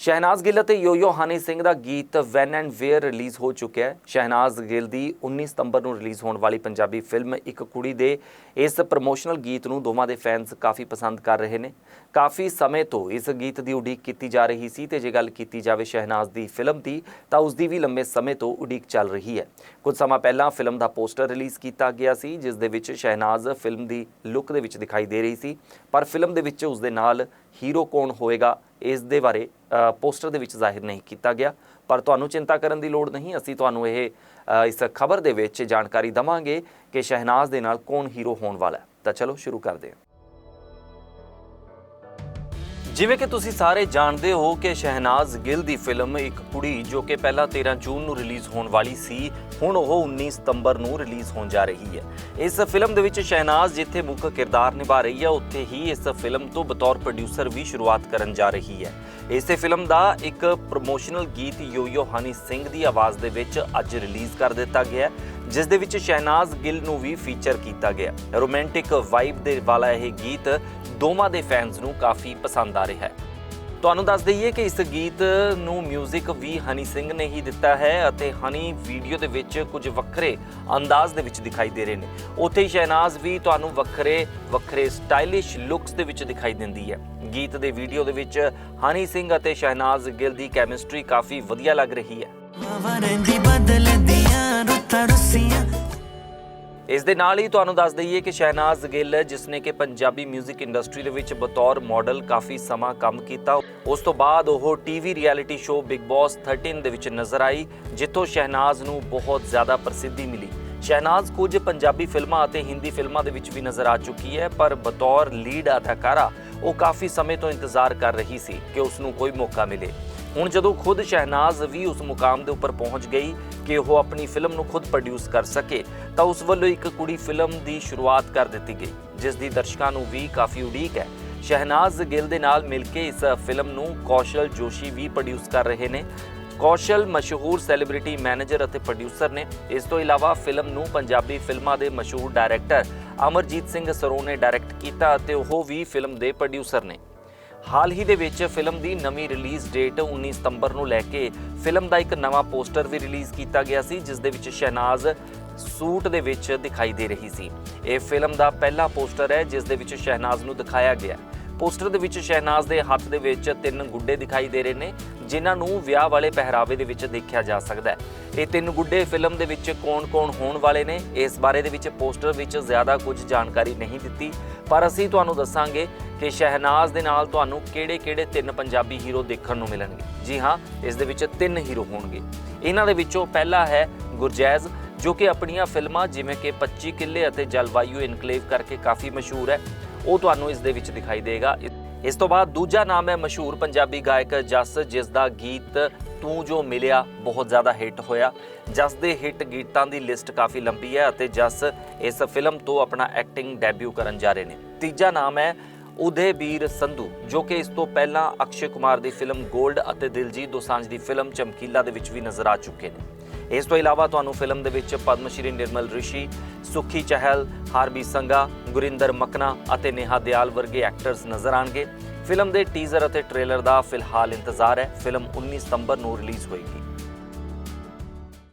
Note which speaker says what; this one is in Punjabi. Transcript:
Speaker 1: ਸ਼ਹਿਨਾਜ਼ ਗਿੱਲ ਅਤੇ ਯੋਯੋ ਹਨੀ ਸਿੰਘ ਦਾ ਗੀਤ ਵੈਨ ਐਂਡ ਵੇਅਰ ਰਿਲੀਜ਼ ਹੋ ਚੁੱਕਿਆ ਹੈ। ਸ਼ਹਿਨਾਜ਼ ਗਿੱਲ ਦੀ 19 ਸਤੰਬਰ ਨੂੰ ਰਿਲੀਜ਼ ਹੋਣ ਵਾਲੀ ਪੰਜਾਬੀ ਫਿਲਮ ਇੱਕ ਕੁੜੀ ਦੇ ਇਸ ਪ੍ਰਮੋਸ਼ਨਲ ਗੀਤ ਨੂੰ ਦੋਵਾਂ ਦੇ ਫੈਨਸ ਕਾਫੀ ਪਸੰਦ ਕਰ ਰਹੇ ਨੇ। ਕਾਫੀ ਸਮੇਂ ਤੋਂ ਇਸ ਗੀਤ ਦੀ ਉਡੀਕ ਕੀਤੀ ਜਾ ਰਹੀ ਸੀ ਤੇ ਜੇ ਗੱਲ ਕੀਤੀ ਜਾਵੇ ਸ਼ਹਿਨਾਜ਼ ਦੀ ਫਿਲਮ ਦੀ, ਤਾਂ ਉਸ ਦੀ ਵੀ ਲੰਬੇ ਸਮੇਂ ਤੋਂ ਉਡੀਕ ਚੱਲ ਰਹੀ ਹੈ। ਕੁਝ ਸਮਾਂ ਪਹਿਲਾਂ ਫਿਲਮ ਦਾ ਪੋਸਟਰ ਰਿਲੀਜ਼ ਕੀਤਾ ਗਿਆ ਸੀ, ਜਿਸ ਦੇ ਵਿੱਚ ਸ਼ਹਿਨਾਜ਼ ਫਿਲਮ ਦੀ ਲੁੱਕ ਦੇ ਵਿੱਚ ਦਿਖਾਈ ਦੇ ਰਹੀ ਸੀ, ਪਰ ਫਿਲਮ ਦੇ ਵਿੱਚ ਉਸ ਦੇ ਨਾਲ ਹੀਰੋ ਕੌਣ ਹੋਏਗਾ ਇਸ ਦੇ ਬਾਰੇ ਪੋਸਟਰ ਦੇ ਵਿੱਚ ਜ਼ਾਹਿਰ ਨਹੀਂ ਕੀਤਾ ਗਿਆ। ਪਰ ਤੁਹਾਨੂੰ ਚਿੰਤਾ ਕਰਨ ਦੀ ਲੋੜ ਨਹੀਂ, ਅਸੀਂ ਤੁਹਾਨੂੰ ਇਹ ਇਸ ਖਬਰ ਦੇ ਵਿੱਚ ਜਾਣਕਾਰੀ ਦਵਾਂਗੇ ਕਿ ਸ਼ਹਿਨਾਜ਼ ਦੇ ਨਾਲ ਕੌਣ ਹੀਰੋ ਹੋਣ ਵਾਲਾ ਹੈ। ਤਾਂ ਚਲੋ, ਸ਼ੁਰੂ ਕਰਦੇ ਹਾਂ। ਜਿਵੇਂ ਕਿ ਤੁਸੀਂ ਸਾਰੇ ਜਾਣਦੇ ਹੋ ਕਿ ਸ਼ਹਿਨਾਜ਼ ਗਿੱਲ ਦੀ ਫਿਲਮ ਇੱਕ ਕੁੜੀ ਜੋ ਕਿ ਪਹਿਲਾਂ 13 ਜੂਨ ਨੂੰ ਰਿਲੀਜ਼ ਹੋਣ ਵਾਲੀ ਸੀ, ਹੁਣ ਉਹ 19 ਸਤੰਬਰ ਨੂੰ ਰਿਲੀਜ਼ ਹੋਣ ਜਾ ਰਹੀ ਹੈ। ਇਸ ਫਿਲਮ ਦੇ ਵਿੱਚ ਸ਼ਹਿਨਾਜ਼ ਜਿੱਥੇ ਮੁੱਖ ਕਿਰਦਾਰ ਨਿਭਾ ਰਹੀ ਹੈ, ਉੱਥੇ ਹੀ ਇਸ ਫਿਲਮ ਤੋਂ ਬਤੌਰ ਪ੍ਰੋਡਿਊਸਰ ਵੀ ਸ਼ੁਰੂਆਤ ਕਰਨ ਜਾ ਰਹੀ ਹੈ। ਇਸੇ ਫਿਲਮ ਦਾ ਇੱਕ ਪ੍ਰੋਮੋਸ਼ਨਲ ਗੀਤ ਯੋਯੋ ਹਨੀ ਸਿੰਘ ਦੀ ਆਵਾਜ਼ ਦੇ ਵਿੱਚ ਅੱਜ ਰਿਲੀਜ਼ ਕਰ ਦਿੱਤਾ ਗਿਆ ਹੈ। ਜਿਸ ਦੇ ਵਿੱਚ ਸ਼ਹਿਨਾਜ਼ ਗਿੱਲ ਨੂੰ ਵੀ ਫੀਚਰ ਕੀਤਾ ਗਿਆ। ਰੋਮਾਂਟਿਕ ਵਾਈਬ ਦੇ ਵਾਲਾ ਇਹ ਗੀਤ ਦੋਵਾਂ ਦੇ ਫੈਨਸ ਨੂੰ ਕਾਫੀ ਪਸੰਦ ਆ ਰਿਹਾ ਹੈ। ਤੁਹਾਨੂੰ ਦੱਸ ਦਈਏ ਕਿ ਇਸ ਗੀਤ ਨੂੰ 뮤직 ਵੀ ਹਨੀ ਸਿੰਘ ਨੇ ਹੀ ਦਿੱਤਾ ਹੈ ਅਤੇ ਹਨੀ ਵੀਡੀਓ ਦੇ ਵਿੱਚ ਕੁਝ ਵੱਖਰੇ ਅੰਦਾਜ਼ ਦੇ ਵਿੱਚ ਦਿਖਾਈ ਦੇ ਰਹੇ ਨੇ। ਉੱਥੇ ਸ਼ਹਿਨਾਜ਼ ਵੀ ਤੁਹਾਨੂੰ ਵੱਖਰੇ ਵੱਖਰੇ ਸਟਾਈਲਿਸ਼ ਲੁੱਕਸ ਦੇ ਵਿੱਚ ਦਿਖਾਈ ਦਿੰਦੀ ਹੈ। ਗੀਤ ਦੇ ਵੀਡੀਓ ਦੇ ਵਿੱਚ ਹਨੀ ਸਿੰਘ ਅਤੇ ਸ਼ਹਿਨਾਜ਼ ਗਿੱਲ ਦੀ ਕੈਮਿਸਟਰੀ ਕਾਫੀ ਵਧੀਆ ਲੱਗ ਰਹੀ ਹੈ। ਇਸ ਦੇ ਨਾਲ ਹੀ ਤੁਹਾਨੂੰ ਦੱਸ ਦਈਏ ਕਿ ਸ਼ਹਿਨਾਜ਼ ਗਿੱਲ, ਜਿਸ ਨੇ ਕਿ ਪੰਜਾਬੀ 뮤직 ਇੰਡਸਟਰੀ ਦੇ ਵਿੱਚ ਬਤੌਰ ਮਾਡਲ ਕਾਫੀ ਸਮਾਂ ਕੰਮ ਕੀਤਾ, ਉਸ ਤੋਂ ਬਾਅਦ ਉਹ TV reality show Bigg Boss 13 ਦੇ ਵਿੱਚ ਨਜ਼ਰ ਆਈ, ਜਿੱਥੋਂ ਸ਼ਹਿਨਾਜ਼ ਨੂੰ ਬਹੁਤ ਜ਼ਿਆਦਾ ਪ੍ਰਸਿੱਧੀ ਮਿਲੀ। ਸ਼ਹਿਨਾਜ਼ ਕੁਝ ਪੰਜਾਬੀ ਫਿਲਮਾਂ ਅਤੇ ਹਿੰਦੀ ਫਿਲਮਾਂ ਦੇ ਵਿੱਚ ਵੀ ਨਜ਼ਰ ਆ ਚੁੱਕੀ ਹੈ, ਪਰ ਬਤੌਰ ਲੀਡ ਅਦਾਕਾਰਾ ਉਹ ਕਾਫੀ ਸਮੇਂ ਤੋਂ ਇੰਤਜ਼ਾਰ ਕਰ ਰਹੀ ਸੀ ਕਿ ਉਸ ਨੂੰ ਕੋਈ ਮੌਕਾ ਮਿਲੇ। ਹੁਣ ਜਦੋਂ ਖੁਦ ਸ਼ਹਿਨਾਜ਼ ਵੀ ਉਸ ਮੁਕਾਮ ਦੇ ਉੱਪਰ ਪਹੁੰਚ ਗਈ ਕਿ ਉਹ ਆਪਣੀ ਫਿਲਮ ਨੂੰ ਖੁਦ ਪ੍ਰੋਡਿਊਸ ਕਰ ਸਕੇ, ਤਾਂ ਉਸ ਵੱਲੋਂ ਇੱਕ ਕੁੜੀ ਫਿਲਮ ਦੀ ਸ਼ੁਰੂਆਤ ਕਰ ਦਿੱਤੀ ਗਈ, ਜਿਸ ਦੀ ਦਰਸ਼ਕਾਂ ਨੂੰ ਵੀ ਕਾਫੀ ਉਡੀਕ ਹੈ। ਸ਼ਹਿਨਾਜ਼ ਗਿੱਲ ਦੇ ਨਾਲ ਮਿਲ ਕੇ ਇਸ ਫਿਲਮ ਨੂੰ ਕੌਸ਼ਲ ਜੋਸ਼ੀ ਵੀ ਪ੍ਰੋਡਿਊਸ ਕਰ ਰਹੇ ਨੇ। ਕੌਸ਼ਲ ਮਸ਼ਹੂਰ ਸੈਲੀਬ੍ਰਿਟੀ ਮੈਨੇਜਰ ਅਤੇ ਪ੍ਰੋਡਿਊਸਰ ਨੇ। ਇਸ ਤੋਂ ਇਲਾਵਾ ਫਿਲਮ ਨੂੰ ਪੰਜਾਬੀ ਫਿਲਮਾਂ ਦੇ ਮਸ਼ਹੂਰ ਡਾਇਰੈਕਟਰ ਅਮਰਜੀਤ ਸਿੰਘ ਸਰੋਂ ਨੇ ਡਾਇਰੈਕਟ ਕੀਤਾ ਅਤੇ ਉਹ ਵੀ ਫਿਲਮ ਦੇ ਪ੍ਰੋਡਿਊਸਰ ਨੇ। ਹਾਲ ਹੀ ਦੇ ਵਿੱਚ ਫਿਲਮ ਦੀ ਨਵੀਂ ਰਿਲੀਜ਼ ਡੇਟ 19 ਸਤੰਬਰ ਨੂੰ ਲੈ ਕੇ ਫਿਲਮ ਦਾ ਇੱਕ ਨਵਾਂ ਪੋਸਟਰ ਵੀ ਰਿਲੀਜ਼ ਕੀਤਾ ਗਿਆ ਸੀ, ਜਿਸ ਦੇ ਵਿੱਚ ਸ਼ਹਿਨਾਜ਼ ਸੂਟ ਦੇ ਵਿੱਚ ਦਿਖਾਈ ਦੇ ਰਹੀ ਸੀ। ਇਹ ਫਿਲਮ ਦਾ ਪਹਿਲਾ ਪੋਸਟਰ ਹੈ, ਜਿਸ ਦੇ ਵਿੱਚ ਸ਼ਹਿਨਾਜ਼ ਨੂੰ ਦਿਖਾਇਆ ਗਿਆ ਹੈ। ਪੋਸਟਰ ਦੇ ਵਿੱਚ ਸ਼ਹਿਨਾਜ਼ ਦੇ ਹੱਥ ਦੇ ਵਿੱਚ ਤਿੰਨ ਗੁੱਡੇ ਦਿਖਾਈ ਦੇ ਰਹੇ ਨੇ ਜਿਨ੍ਹਾਂ ਨੂੰ ਵਿਆਹ ਵਾਲੇ ਪਹਿਰਾਵੇ ਦੇ ਵਿੱਚ ਦੇਖਿਆ ਜਾ ਸਕਦਾ ਹੈ। ਇਹ ਤਿੰਨ ਗੁੱਡੇ ਫਿਲਮ ਦੇ ਵਿੱਚ ਕੌਣ-ਕੌਣ ਹੋਣ ਵਾਲੇ ਨੇ, ਇਸ ਬਾਰੇ ਦੇ ਵਿੱਚ ਪੋਸਟਰ ਵਿੱਚ ਜ਼ਿਆਦਾ ਕੁਝ ਜਾਣਕਾਰੀ ਨਹੀਂ ਦਿੱਤੀ। ਪਰ ਅਸੀਂ ਤੁਹਾਨੂੰ ਦੱਸਾਂਗੇ ਕਿ ਸ਼ਹਿਨਾਜ਼ ਦੇ ਨਾਲ ਤੁਹਾਨੂੰ ਕਿਹੜੇ-ਕਿਹੜੇ ਤਿੰਨ ਪੰਜਾਬੀ ਹੀਰੋ ਦੇਖਣ ਨੂੰ ਮਿਲਣਗੇ। ਜੀ ਹਾਂ, ਇਸ ਦੇ ਵਿੱਚ ਤਿੰਨ ਹੀਰੋ ਹੋਣਗੇ। ਇਹਨਾਂ ਦੇ ਵਿੱਚੋਂ ਪਹਿਲਾ ਹੈ ਗੁਰਜੈਜ਼, ਜੋ ਕਿ ਆਪਣੀਆਂ ਫਿਲਮਾਂ ਜਿਵੇਂ ਕਿ 25 ਕਿੱਲੇ ਅਤੇ ਜਲਵਾਯੂ ਇਨਕਲੇਵ ਕਰਕੇ ਕਾਫੀ ਮਸ਼ਹੂਰ ਹੈ। ਉਹ ਤੁਹਾਨੂੰ ਇਸ ਦੇ ਵਿੱਚ ਦਿਖਾਈ ਦੇਗਾ। ਇਸ- ਤੋਂ ਬਾਅਦ ਦੂਜਾ ਨਾਮ ਹੈ ਮਸ਼ਹੂਰ ਪੰਜਾਬੀ ਗਾਇਕ ਜਸ, ਜਿਸ ਦਾ ਗੀਤ ਤੂੰ ਜੋ ਮਿਲਿਆ ਬਹੁਤ ਜ਼ਿਆਦਾ ਹਿੱਟ ਹੋਇਆ। ਜਸ ਦੇ ਹਿੱਟ ਗੀਤਾਂ ਦੀ ਲਿਸਟ ਕਾਫੀ ਲੰਬੀ ਹੈ ਅਤੇ ਜਸ ਇਸ ਫਿਲਮ ਤੋਂ ਆਪਣਾ ਐਕਟਿੰਗ ਡੈਬਿਊ ਕਰਨ ਜਾ ਰਹੇ ਨੇ। ਤੀਜਾ ਨਾਮ ਹੈ ਉਦੇ ਵੀਰ ਸੰਧੂ, ਜੋ ਕਿ ਇਸ ਤੋਂ ਪਹਿਲਾਂ ਅਕਸ਼ੇ ਕੁਮਾਰ ਦੀ ਫਿਲਮ 골ਡ ਅਤੇ ਦਿਲਜੀਤ ਦੋਸਾਂਝ ਦੀ ਫਿਲਮ ਚਮਕੀਲਾ ਦੇ ਵਿੱਚ ਵੀ ਨਜ਼ਰ ਆ ਚੁੱਕੇ ਨੇ। ਇਸ ਤੋਂ ਇਲਾਵਾ ਤੁਹਾਨੂੰ ਫਿਲਮ ਦੇ ਵਿੱਚ ਪਦਮ ਸ਼੍ਰੀ ਨਿਰਮਲ ਰਿਸ਼ੀ, ਸੁਖੀ ਚਹਿਲ, ਹਾਰਬੀ ਸੰਗਾ, ਗੁਰਿੰਦਰ ਮਕਨਾ ਅਤੇ ਨੇਹਾ ਦਿਆਲ ਵਰਗੇ ਐਕਟਰਸ ਨਜ਼ਰ ਆਣਗੇ ਫਿਲਮ ਦੇ ਟੀਜ਼ਰ ਅਤੇ ਟ੍ਰੇਲਰ ਦਾ ਫਿਲਹਾਲ ਇੰਤਜ਼ਾਰ ਹੈ। ਫਿਲਮ 19 ਸਤੰਬਰ ਨੂੰ ਰਿਲੀਜ਼ ਹੋਏਗੀ।